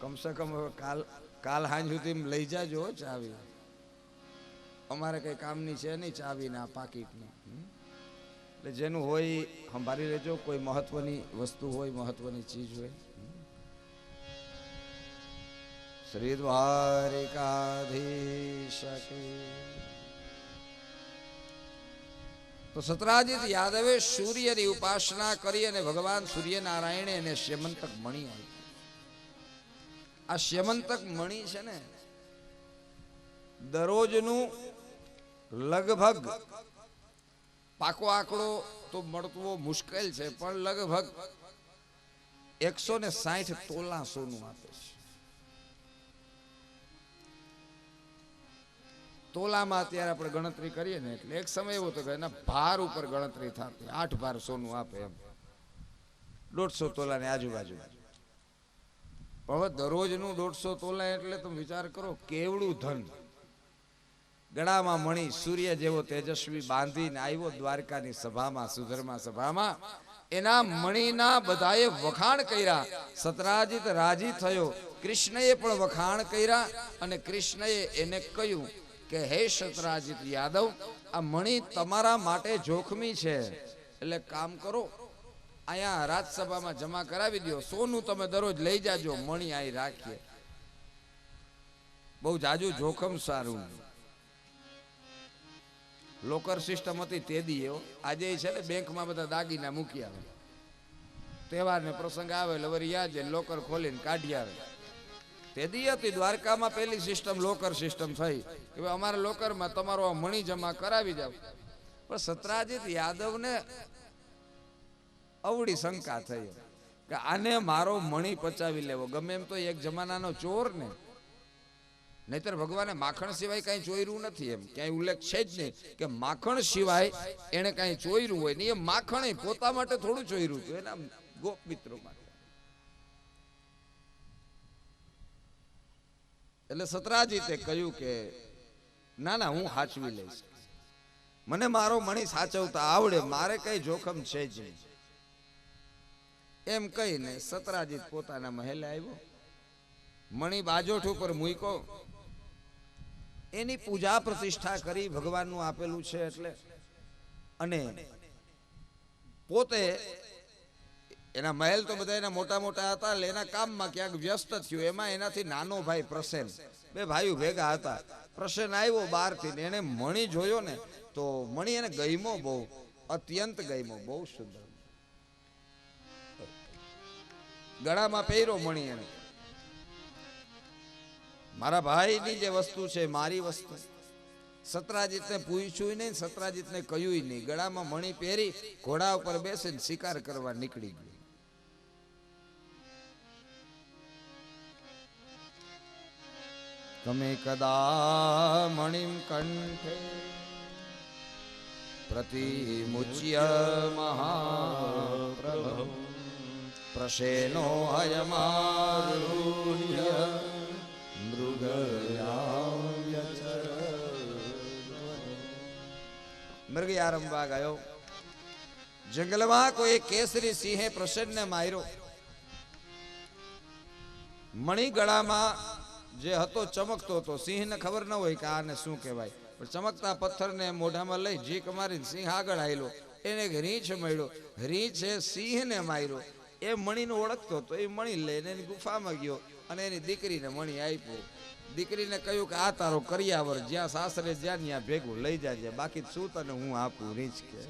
કમસે કમ કાલ કાલ હાંજ સુધી લઈ જાજો ચાવી. અમારે કઈ કામની છે નહીં ચાવી ને આ પાકીટની. એટલે જેનું હોય સંભાળી લેજો, કોઈ મહત્વની વસ્તુ હોય, મહત્વની ચીજ હોય. શ્રી દ્વારિકાધીશ તો સતરાજીત યાદવે સૂર્યની ઉપાસના કરી અને ભગવાન સૂર્યનારાયણે એને શ્રીમંતક મણી આપી આ શ્યમંતક મણી છે ને, દરરોજનું લગભગ પાકો આંકડો તો મળતો મુશ્કેલ છે, પણ લગભગ એકસો ને સાઠ તોલા સોનું આપે છે. તોલામાં અત્યારે આપણે ગણતરી કરીએ ને, એટલે એક સમય એવો હતો કે એના ભાર ઉપર ગણતરી થતી, આઠ ભાર સોનું આપે એમ. દોઢસો તોલાની આજુબાજુ પણ હવે દરરોજનું દોઢસો તોલા એટલે તમે વિચાર કરો, કેવડું ધન. ગળામાં મણી સૂર્ય જેવો તેજસ્વી બાંધીને આવ્યો દ્વારકાની સભામાં, સુધર્મા સભામાં. એના મણીના બધાએ વખાણ કર્યા. સતરાજીત રાજી થયો. કૃષ્ણએ પણ વખાણ કર્યા અને કૃષ્ણએ એને કહ્યું કે, હે સતરાજીત યાદવ, આ મણી તમારા માટે જોખમી છે. એટલે કામ કરો અહીંયા રાજસભામાં જમા કરાવી દો સોનું તમે દરરોજ લઈ જાજો, મણી અહીં રાખીએ. બહુ જાજુ જોખમ સારું. લોકર સિસ્ટમ હતી તે દી એવો આજે છે ને બેંકમાં બધા દાગીના મૂકી આવે. તહેવાર ને પ્રસંગ આવે વળી યાદ લોકર ખોલીને કાઢી આવે. તે દી હતી દ્વારકામાં પેલી સિસ્ટમ લોકર સિસ્ટમ થઈ. કે અમારા લોકરમાં તમારો આ મણી જમા કરાવી જાવ. પણ સતરાજીત યાદવને અવળી શંકા થઈ કે આને મારો મણી પચાવી લેવો. ગમે એમ તો એક જમાનાનો ચોર ને. નહીતર ભગવાને માખણ સિવાય કાંઈ ચોર્યું નથી એમ. ક્યાંય ઉલ્લેખ છે જ નહીં કે માખણ સિવાય એને કાંઈ ચોર્યું હોય ને. એ માખણ પોતા માટે થોડું ચોર્યું હતું. એના ગોપ મિત્રો માટે. એટલે સતરાજીતે કહ્યું કે, ના ના, હું સાચવી લઈશ. મને મારો મણી સાચવતા આવડે. મારે કઈ જોખમ છે જ નહીં. એમ કહીને સતરાજીત પોતાના મહેલે આવ્યો. મણી બાજોઠ ઉપર મૂકો એની પૂજા પ્રતિષ્ઠા કરી ભગવાનનું આપેલું છે એટલે. અને પોતે એના મહેલ તો બધા એના મોટા મોટા હતા, એટલે એના કામમાં ક્યાંક વ્યસ્ત થયો. એમાં એનાથી નાનો ભાઈ પ્રસેન, બે ભાઈઓ ભેગા હતા. પ્રસેન આવ્યો બહારથી ને એને મણી જોયો ને તો મણી એને ગયમો બહુ, અત્યંત ગયમો બહુ સુંદર. ગળામાં પહેર્યો મણી એને મારા ભાઈની જે વસ્તુ છે, મારી વસ્તુ. સતરાજીતને પૂછ્યું નહીં, સતરાજીતને કહ્યું નહીં. ગળામાં મણી પહેરી ઘોડા ઉપર બેસીને શિકાર કરવા નીકળી ગયો. તમે કદા મણિમ કંઠે પ્રતિમુચ્ય મહાપ્રભુ પ્રસેનો અયમારુહ્ય મૃગયા રમવા ગયો જંગલમાં કોઈ કેસરી સિંહે પ્રસન્ન માર્યો મણી ગળામાં જે હતો ચમકતો હતો સિંહને ખબર ન હોય કે આને શું કહેવાય. પણ ચમકતા પથ્થરને મોઢામાં લઈ જીક મારીને સિંહ આગળ આવેલો એને રીંછ મળ્યો. રીંછે સિંહને માર્યો. એ મણીને ઓળખતો હતો. એ મણી લઈને એની ગુફામાં ગયો અને એની દીકરીને મણી આપ્યો દીકરીને કહ્યું કે, આ તારો કરિયાવર, જ્યાં સાસરે જ્યાં, ત્યાં ભેગું લઈ જાજે. બાકી શું તને હું આપું? રીંચ કે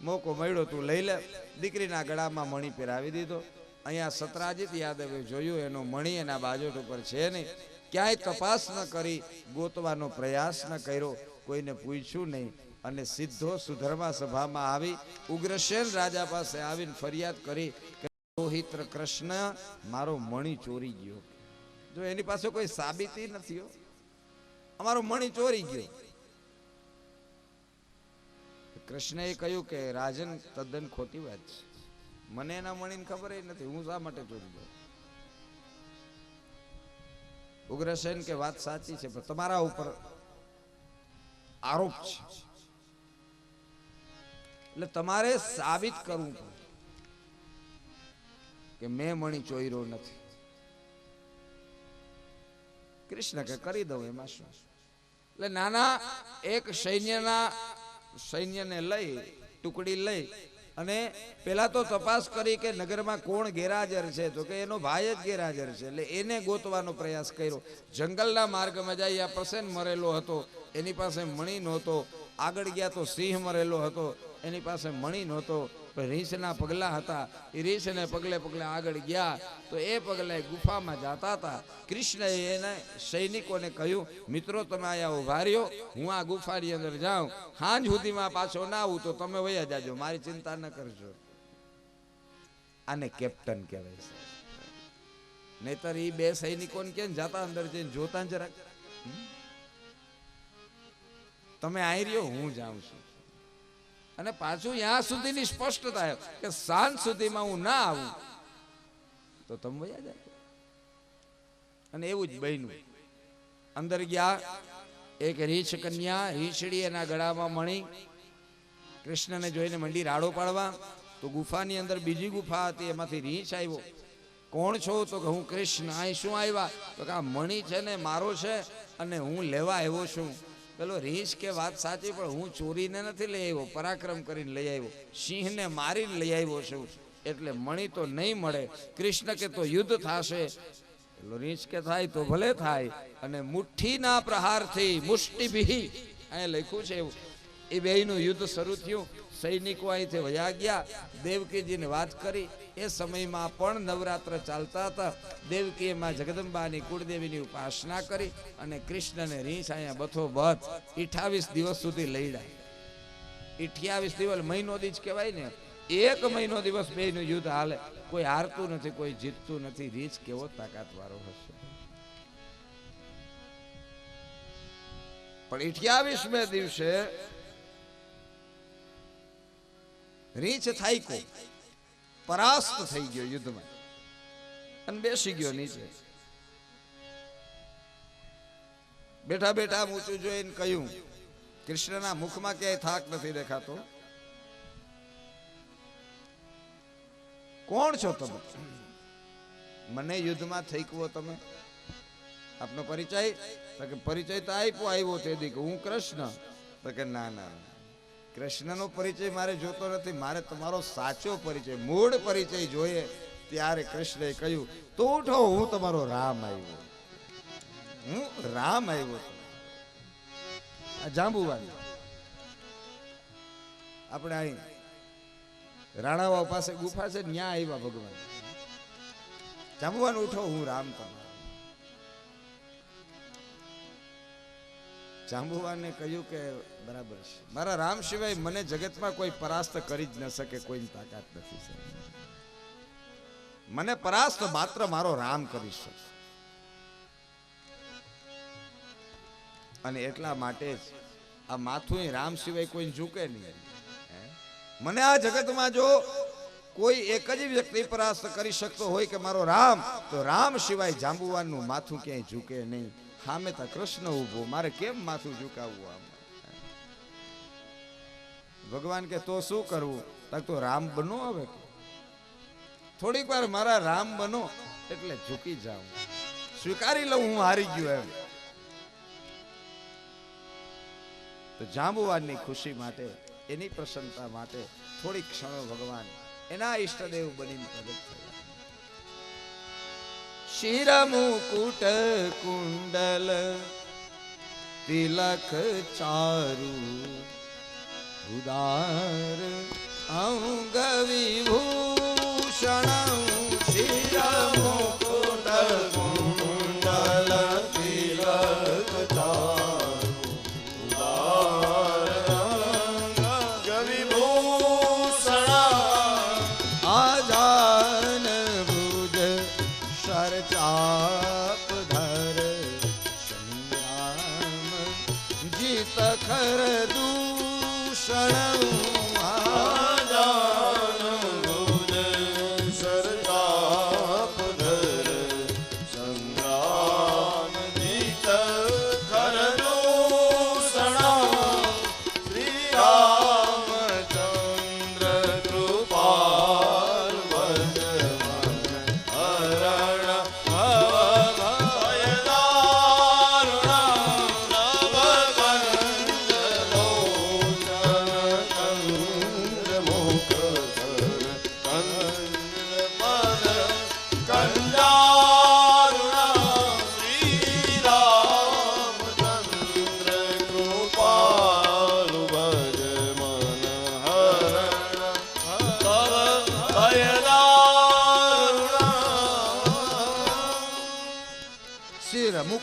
મોકો મળ્યો, તું લઈ લે. દીકરીના ગળામાં મણી પહેરાવી દીધો. અહીંયા સતરાજીત યાદવે જોયું, એનો મણી એના બાજોટ ઉપર છે નહીં. ક્યાંય તપાસ ન કરી, ગોતવાનો પ્રયાસ ન કર્યો. કોઈને પૂછ્યું નહીં. અને સીધો સુધર્મા સભામાં આવી ઉગ્રસેન રાજા પાસે આવીને ફરિયાદ કરી કે, રોહિત્ર કૃષ્ણ, મારો મણી ચોરી ગયો. જો એની પાસે કોઈ સાબિતી નથી અમારો મણી ચોરી ગયો. કૃષ્ણએ કહ્યું કે, રાજન, તદ્દન ખોટી વાત છે. મને એના મણીને ખબર નથી. હું શા માટે ચોરી ગયો ઉગ્રસેન કે, વાત સાચી છે, પણ તમારા ઉપર આરોપ છે. એટલે તમારે સાબિત કરવું પડે કે મેં મણી ચોયરો નથી. કૃષ્ણ કે કરી દઉં એમાં શું? એટલે નાના એક સૈન્યના સૈન્યને લઈ, ટુકડી લઈ અને પેલા તો તપાસ કરી કે નગરમાં કોણ ગેરહાજર છે? તો કે એનો ભાઈ જ ગેરહાજર છે. એટલે એને ગોતવાનો પ્રયાસ કર્યો. જંગલના માર્ગમાં જાય આ પ્રસેન મરેલો હતો, એની પાસે મણી નહોતો, આગળ ગયા તો સિંહ મરેલો હતો. એની પાસે મણી નહોતો રીંછના પગલા હતા. એ રીંછને પગલે પગલે આગળ ગયા, તો એ પગલે ગુફામાં જતા હતા. કૃષ્ણએ એને સૈનિકોને કહ્યું, મિત્રો, તમે અહીંયા ઊભા રહ્યો, હું આ ગુફાની અંદર જાઉં. સાંજ સુધીમાં પાછો ના આવું, તો તમે વયા જાજો, મારી ચિંતા ન કરજો. આને કેપ્ટન કહેવાય છે. નહીતર એ બે સૈનિકોને કેમ જાતા અંદર જઈને જોતા જરાક? તમે આવી રહ્યો, હું જાઉં છું. અને પાછું ત્યાં સુધીની સ્પષ્ટતા કે સાંજ સુધીમાં હું ના આવું. તો તમે વયા જાય. અને એવું જ બન્યું. અંદર ગયા, એક રીછ કન્યા રીછડી એના ગળામાં મણી, કૃષ્ણને જોઈને મંડી રાડો પાડવા, તો ગુફાની અંદર બીજી ગુફા હતી, એમાંથી રીંછ આવ્યો. કોણ છો? તો કે હું કૃષ્ણ. અહીં શું આવ્યા? તો કે આ મણી છે ને, મારો છે, અને હું લેવા આવ્યો છું. પેલો રીંછ કે વાત સાચી, પણ હું ચોરીને નથી લઈ આવ્યો, પરાક્રમ કરીને લઈ આવ્યો. સિંહને મારીને લઈ આવ્યો છું. એટલે મણી તો નહીં મળે, કૃષ્ણ કે તો યુદ્ધ થશે. રીંછ કે થાય તો ભલે થાય, અને મુઠ્ઠીના પ્રહારથી મુષ્ટિભી અહીંયા લખ્યું છે એવું. એ બેયનું યુદ્ધ શરૂ થયું. સૈનિકો અહીંથી વયા ગયા. દેવકીજીને વાત કરી. એ સમયમાં પણ નવરાત્ર ચાલતા હતા. દેવકીએ માં જગદંબાની કુળદેવીની ઉપાસના કરી અને કૃષ્ણને રીંછ અહીંયા બથો બથ અઠાવીસ દિવસ સુધી લઈડા. અઠ્યાવીસ દિવસ મહિનો દીજ કહેવાય ને, એક મહિનો દિવસ બેયનું યુદ્ધ હાલે. કોઈ હારતું નથી, કોઈ જીતતું નથી, રીંછ કેવો તાકાત વાળો હશે. પણ અઠ્યાવીસમે દિવસે રીંછ થાયકો પરાસ્ત થઈ ગયો યુદ્ધમાં. અને બેસી ગયો નીચે. બેઠા બેઠા ઊંચું જોઈને કહ્યું, કૃષ્ણના મુખમાં ક્યાંય થાક નથી દેખાતો? કોણ છો તમે? મને યુદ્ધમાં થઈકવો તમે. આપનો પરિચય? તો કે પરિચય તો આપ્યો, આવ્યો તે દી હું કૃષ્ણ. તો કે ના ના. કૃષ્ણનો પરિચય મારે જોતો નથી, મારે તમારો સાચો પરિચય, મૂળ પરિચય જોઈએ ત્યારે કૃષ્ણએ કહ્યું, તો ઉઠો, હું તમારો રામ આવ્યો. હું રામ આવ્યો જાંબુવાડી આપણે અહીં રાણાવાવ પાસે ગુફા છે ત્યાં આવ્યા ભગવાન. જાંબુવાન ઉઠો, હું રામ તમારો જાંબુવાને કહ્યું કે બરાબર છે. મારા રામ સિવાય મને જગતમાં કોઈ પરાસ્ત કરી જ ન શકે, કોઈની તાકાત નથી. મને પરાસ્ત માત્ર મારો રામ કરી શકશે અને એટલા માટે જ આ માથું રામ સિવાય કોઈ ઝૂકે નહીં. મને આ જગતમાં જો કોઈ એક જ વ્યક્તિ પરાસ્ત કરી શકતો હોય કે મારો રામ, તો રામ સિવાય જાંબુવાનનું માથું ક્યાંય ઝૂકે નહીં. સામે તો કૃષ્ણ ઊભો, મારે કેમ માથું ઝુકાવવું આમ? ભગવાન કે, તો શું કરવું? તો રામ બનો હવે થોડીક વાર મારા રામ બનો, એટલે ઝૂકી જાઉં. સ્વીકારી લઉં, હું હારી ગયો એમ. તો જાંબુવાનની ખુશી માટે, એની પ્રસન્નતા માટે થોડીક ક્ષણો ભગવાન એના ઈષ્ટદેવ બનીને પ્રગટ થયા. શિર મુકુટ કુંડલ તિલક ચારુ ઉદાર અંગ વિભૂષણ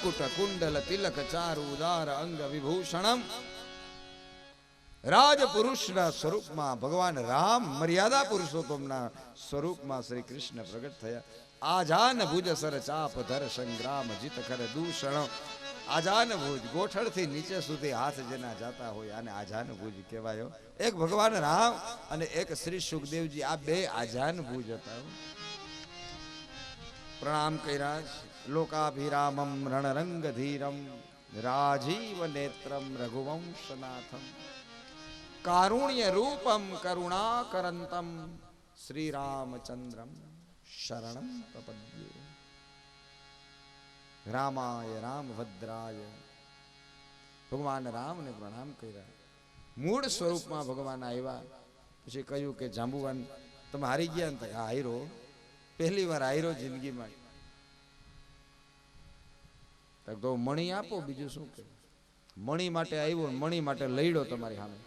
મુકુટ કુંડલ તિલક ચારુ ઉદાર અંગ વિભૂષણમ રાજપુરુષના સ્વરૂપમાં ભગવાન રામ મર્યાદા પુરુષોત્તમના સ્વરૂપમાં શ્રી કૃષ્ણ પ્રગટ થયા આજાન ભુજ સર ચાપ ધર સંગ્રામ જીત કર દૂષણ આજાન ભુજ ગોઠણથી નીચે સુધી હાથ જેના જાતા હોય આને આજાન ભુજ કહેવાયો એક ભગવાન રામ અને એક શ્રી સુખદેવજી, આ બે આજાન ભુજ હતા. પ્રણામ કર્યા. લોકાભિરામમ રણરંગધીરમ રાજીવ નેત્રમ રઘુવંશનાથમ કારુણ્ય રૂપમ કરુણાકરંતમ શ્રીરામચંદ્રમ શરણમ પ્રપદ્યે રામાય રામભદ્રાય ભગવાન રામને પ્રણામ કર્યા મૂળ સ્વરૂપમાં ભગવાન આવ્યા પછી કહ્યું કે જાંબુવાન, તમે હારી ગયા ને હા હાયરો પહેલી વાર હારો જિંદગીમાં. તો મણી આપો, બીજું શું કે મણી માટે આવ્યો મણી માટે લઈડો તમારી સામે.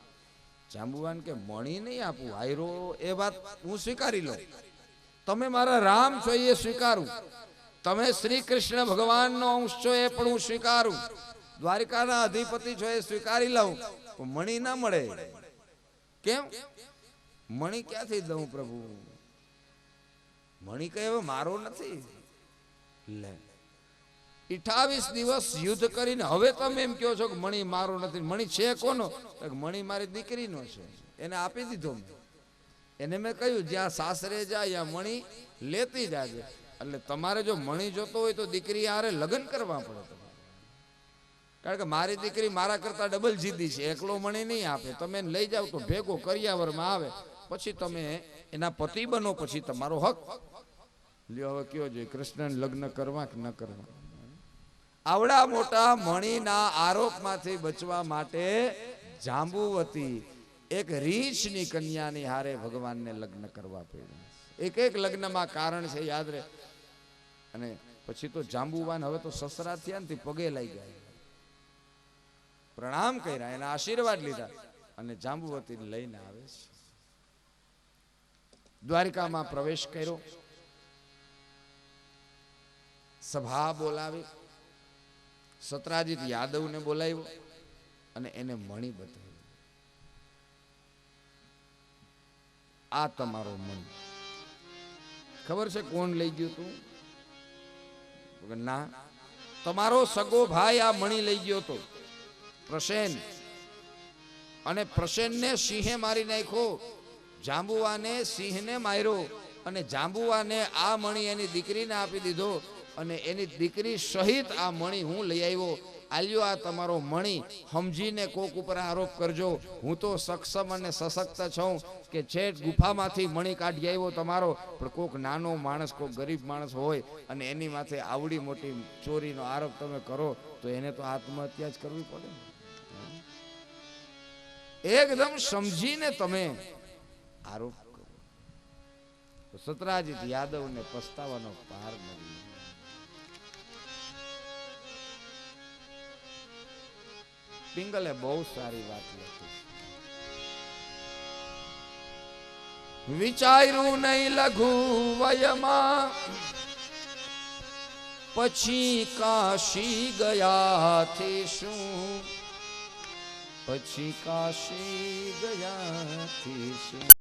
જાંબુવાન કે, મણી નહીં આપું, આયરો, એ વાત હું સ્વીકારી લઉં. તમે મારા રામ છો, એ સ્વીકારું. તમે શ્રી કૃષ્ણ ભગવાનનો અંશ છો, એ પણ હું સ્વીકારું. દ્વારિકાના અધિપતિ છો, એ સ્વીકારી લઉં. પણ મણી ના મળે. કેમ? મણી ક્યાંથી દઉં પ્રભુ? મણી કહે મારો નથી? લે. અઠાવીસ દિવસ યુદ્ધ કરીને હવે તમે એમ કહો છો કે મણી મારો નથી, મણી છે કોનો? મણી મારી દીકરીનો છે. એને આપી દીધો મેં. એને મેં કહ્યું, જ્યાં સાસરે જાય, ત્યાં મણી લેતી જાજે. એટલે તમારે જો મણી જોતો હોય તો દીકરી હારે લગ્ન કરવા પડે કારણ કે મારી દીકરી મારા કરતા ડબલ જીદી છે. એકલો મણી નહીં આપે. તમે લઈ જાઓ તો ભેગો કરિયાવરમાં આવે. પછી તમે એના પતિ બનો, પછી તમારો હક. લ્યો, હવે કયો જોઈએ? કૃષ્ણને લગ્ન કરવા કે ન કરવા? આવડા મોટા મણીના આરોપમાંથી બચવા માટે જાંબુવતી એક રીછની કન્યાની હારે ભગવાનને લગ્ન કરવા પડ્યું. એક એક લગ્નમાં કારણ છે, યાદ રહે અને પછી તો જાંબુવાન હવે તો સસરા થયા ને પગે લઈ ગયા. પ્રણામ કર્યા, એના આશીર્વાદ લીધા અને જાંબુવતીને લઈને આવે છે. દ્વારિકામાં પ્રવેશ કર્યો. સભા બોલાવી. સત્રાજીત યાદવને બોલાવ્યો અને એને મણી બતાવ્યું. આ તમારો મણી ખબર છે કોણ લઈ ગયું તું? ના. તમારો સગો ભાઈ આ મણી લઈ ગયો હતો પ્રસેન. અને પ્રસેનને સિંહે મારી નાખ્યો. જાંબુવાને સિંહને માર્યો અને જાંબુવાને આ મણી એની દીકરીને આપી દીધો. અને એની દીકરી સહિત આ મણી હું લઈ આવ્યો. આલ્યો આ તમારો મણી, સમજીને કોક ઉપર આરોપ કરજો. હું તો સક્ષમ અને સશક્ત છું કે છેટ ગુફામાંથી મણી કાઢી આવ્યો તમારો. પણ કોક નાનો માણસ, કોક ગરીબ માણસ હોય અને એની માથે આવડી મોટી ચોરીનો આરોપ તમે કરો, તો એને તો આત્મહત્યા જ કરવી પડે એકદમ સમજીને તમે આરોપ કરો. સતરાજીત યાદવને પસ્તાવાનો પાર નથી પિંગલે બહુ સારી વાત લખી. વિચાર્યું નહીં લઘુ વયમાં. પછી કાશી ગયા ગયાથી શું? પછી કાશી ગયા થી શું?